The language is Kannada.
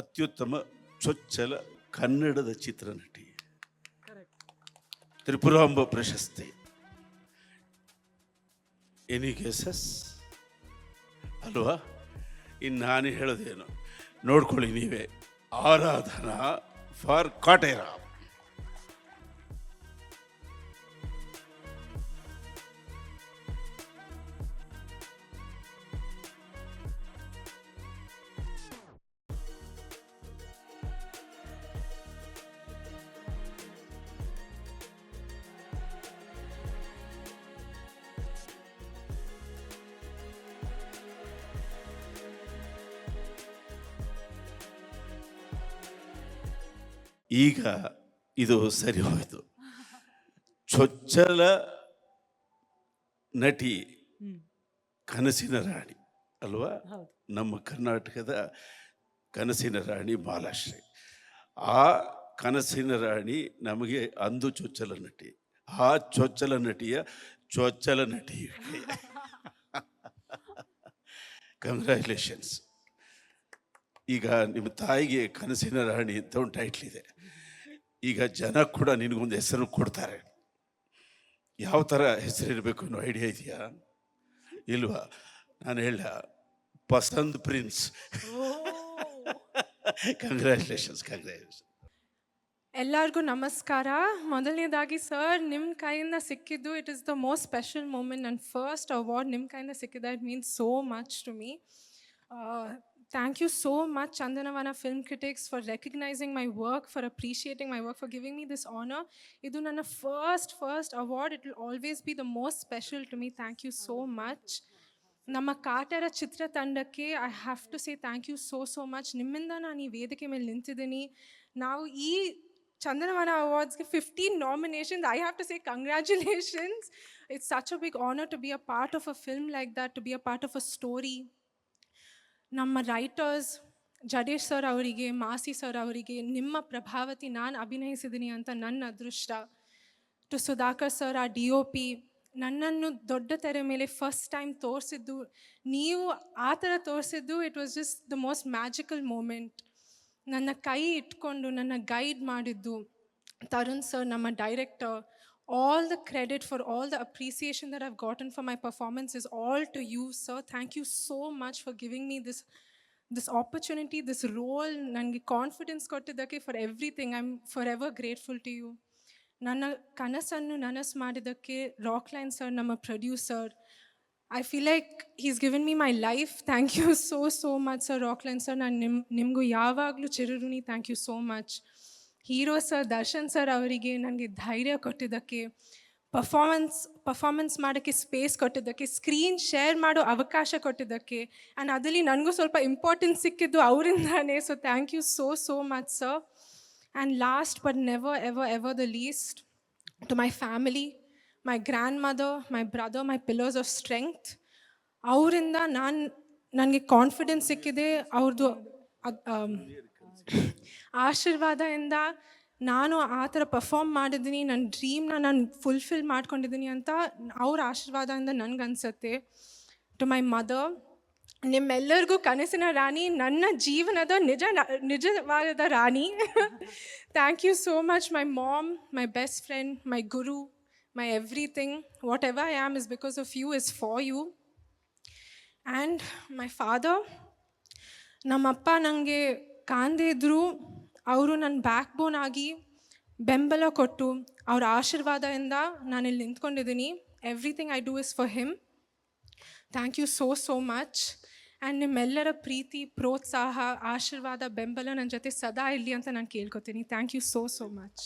ಅತ್ಯುತ್ತಮ ಚೊಚ್ಚಲ ಕನ್ನಡದ ಚಿತ್ರನಟಿ. ತ್ರಿಪುರಾಂಬ ಪ್ರಶಸ್ತಿ. Any guesses? ಅಲ್ವಾ? ಇನ್ನು ನಾನು ಹೇಳೋದೇನು? ನೋಡ್ಕೊಳ್ಳಿ ನೀವೇ. ಆರಾಧನಾ ಫಾರ್ ಕಾಟೇರ ಈಗ ಇದು ಸರಿ ಹೋಯಿತು. ಚೊಚ್ಚಲ ನಟಿ ಕನಸಿನ ರಾಣಿ ಅಲ್ವಾ? ನಮ್ಮ ಕರ್ನಾಟಕದ ಕನಸಿನ ರಾಣಿ ಮಾಲಾಶ್ರೀ ಆ ಕನಸಿನ ರಾಣಿ ನಮಗೆ ಅಂದು ಚೊಚ್ಚಲ ನಟಿ ಆ ಚೊಚ್ಚಲ ನಟಿಯ ಚೊಚ್ಚಲ ನಟಿ ಕಂಗ್ರ್ಯಾಚುಲೇಷನ್ಸ್ ಈಗ ನಿಮ್ಮ ತಾಯಿಗೆ ಕನಸಿನ ರಾಣಿ ಅಂತ ಒಂದು ಟೈಟ್ಲ್ ಇದೆ. ಈಗ ಜನ ಕೂಡ ನಿನಗೊಂದು ಹೆಸರು ಕೊಡ್ತಾರೆ. ಯಾವ ಥರ ಹೆಸರಿರಬೇಕು ಅನ್ನೋ ಐಡಿಯಾ ಇದೆಯಾ? ಇಲ್ವಾ? ನಾನು ಹೇಳ ಪಸಂದ್ ಪ್ರಿನ್ಸ್. ಕಂಗ್ರ್ಯಾಚುಲೇಷನ್ಸ್ ಕಂಗ್ರ್ಯಾಚುಲೇಷನ್ ಎಲ್ಲರಿಗೂ ನಮಸ್ಕಾರ. ಮೊದಲನೇದಾಗಿ ಸರ್ ನಿಮ್ಮ ಕೈಯಿಂದ ಸಿಕ್ಕಿದ್ದು it is the most special moment ನನ್ನ ಫಸ್ಟ್ ಅವಾರ್ಡ್ ನಿಮ್ಮ ಕೈಯಿಂದ ಸಿಕ್ಕಿದ್ದ it means so much to me thank you so much Chandanavana film critics for recognising my work for appreciating my work for giving me this honour ಇದು ನನ್ನ first first award it will always be the most special to me thank you so much ನಮ್ಮ Kaatera ಚಿತ್ರತಂಡಕ್ಕೆ I have to say thank you so so much ನಿಮ್ಮಿಂದ ನಾನು ಈ ವೇದಿಕೆ ಮೇಲೆ ನಿಂತಿದ್ದೀನಿ ನಾವು ಈ Chandanavana ಅವಾರ್ಡ್ಸ್ಗೆ fifteen nominations I have to say congratulations it's such a big honour to be a part of a film like that to be a part of a story ನಮ್ಮ ರೈಟರ್ಸ್ ಜಡೇಶ್ ಸರ್ ಅವರಿಗೆ ಮಾಸಿ ಸರ್ ಅವರಿಗೆ, ನಿಮ್ಮ ಪ್ರಭಾವತಿ ನಾನು ಅಭಿನಯಿಸಿದ್ದೀನಿ ಅಂತ ನನ್ನ ಅದೃಷ್ಟ. ಟು ಸುಧಾಕರ್ ಸರ್ ಆ ಡಿ ಒ ಪಿ ನನ್ನನ್ನು ದೊಡ್ಡ ತೆರೆ ಮೇಲೆ ಫಸ್ಟ್ ಟೈಮ್ ತೋರಿಸಿದ್ದು, ನೀವು ಆ ಥರ ತೋರಿಸಿದ್ದು it was just the most magical moment ನನ್ನ ಕೈ ಇಟ್ಕೊಂಡು, ನನ್ನ ಗೈಡ್ ಮಾಡಿದ್ದು, ತರುಣ್ ಸರ್ ನಮ್ಮ director all the credit for all the appreciation that I've gotten for my performance is all to you sir thank you so much for giving me this this opportunity this role ನನಗೆ ಕಾನ್ಫಿಡೆನ್ಸ್ ಕೊಟ್ಟಿದ್ದಕ್ಕೆ for everything I am forever grateful to you ನನ್ನ ಕನಸನ್ನು ನನಸು ಮಾಡಿದ್ದಕ್ಕೆ ರಾಕ್ಲೈನ್ ಸರ್ ನಮ್ಮ producer I feel like he's given me my life thank you so so much sir Rockline sir ನಾನು ನಿಮ್ಮ ನಿಮಗೂ ಯಾವಾಗಲೂ ಚಿರಋಣಿ thank you so much hero sir Darshan sir ಅವರಿಗೆ ನನಗೆ ಧೈರ್ಯ ಕೊಟ್ಟಿದ್ದಕ್ಕೆ ಪರ್ಫಾಮೆನ್ಸ್ ಪರ್ಫಾಮೆನ್ಸ್ ಮಾಡೋಕ್ಕೆ ಸ್ಪೇಸ್ ಕೊಟ್ಟಿದ್ದಕ್ಕೆ ಸ್ಕ್ರೀನ್ ಶೇರ್ ಮಾಡೋ ಅವಕಾಶ ಕೊಟ್ಟಿದ್ದಕ್ಕೆ ಆ್ಯಂಡ್ ಅದರಲ್ಲಿ ನನಗೂ ಸ್ವಲ್ಪ ಇಂಪಾರ್ಟೆನ್ಸ್ ಸಿಕ್ಕಿದ್ದು ಅವರಿಂದಾನೇ. So thank you so so much sir and last but never ever ever the least to my family my grandmother my brother my pillars of strength ಅವರಿಂದ ನಾನು, ನನಗೆ ಕಾನ್ಫಿಡೆನ್ಸ್ ಸಿಕ್ಕಿದೆ. ಅವ್ರದ್ದು ಆಶೀರ್ವಾದದಿಂದ ನಾನು ಆ ಥರ ಪರ್ಫಾರ್ಮ್ ಮಾಡಿದ್ದೀನಿ ನನ್ನ ಡ್ರೀಮ್ನ ನಾನು ಫುಲ್ಫಿಲ್ ಮಾಡ್ಕೊಂಡಿದ್ದೀನಿ ಅಂತ ಅವ್ರ ಆಶೀರ್ವಾದದಿಂದ ನನಗನ್ಸುತ್ತೆ ಟು ಮೈ ಮದರ್ ನಿಮ್ಮೆಲ್ಲರಿಗೂ ಕನಸಿನ ರಾಣಿ, ನನ್ನ ಜೀವನದ ನಿಜ ನಿಜವಾದ ರಾಣಿ. Thank you so much my mom my best friend my guru my everything whatever I am is because of you is for you and my father ನಮ್ಮಪ್ಪ ನನಗೆ ಕಾಂದೇ ಅವರು ನನ್ನ ಬ್ಯಾಕ್ ಬೋನ್ ಆಗಿ ಬೆಂಬಲ ಕೊಟ್ಟು ಅವ್ರ ಆಶೀರ್ವಾದದಿಂದ ನಾನು ಇಲ್ಲಿ ನಿಂತ್ಕೊಂಡಿದ್ದೀನಿ. Everything I do is for him thank you so so much and ನಿಮ್ಮೆಲ್ಲರ ಪ್ರೀತಿ, ಪ್ರೋತ್ಸಾಹ, ಆಶೀರ್ವಾದ, ಬೆಂಬಲ ನನ್ನ ಜೊತೆ ಸದಾ ಇರಲಿ ಅಂತ ನಾನು ಕೇಳ್ಕೊತೀನಿ. Thank you so so much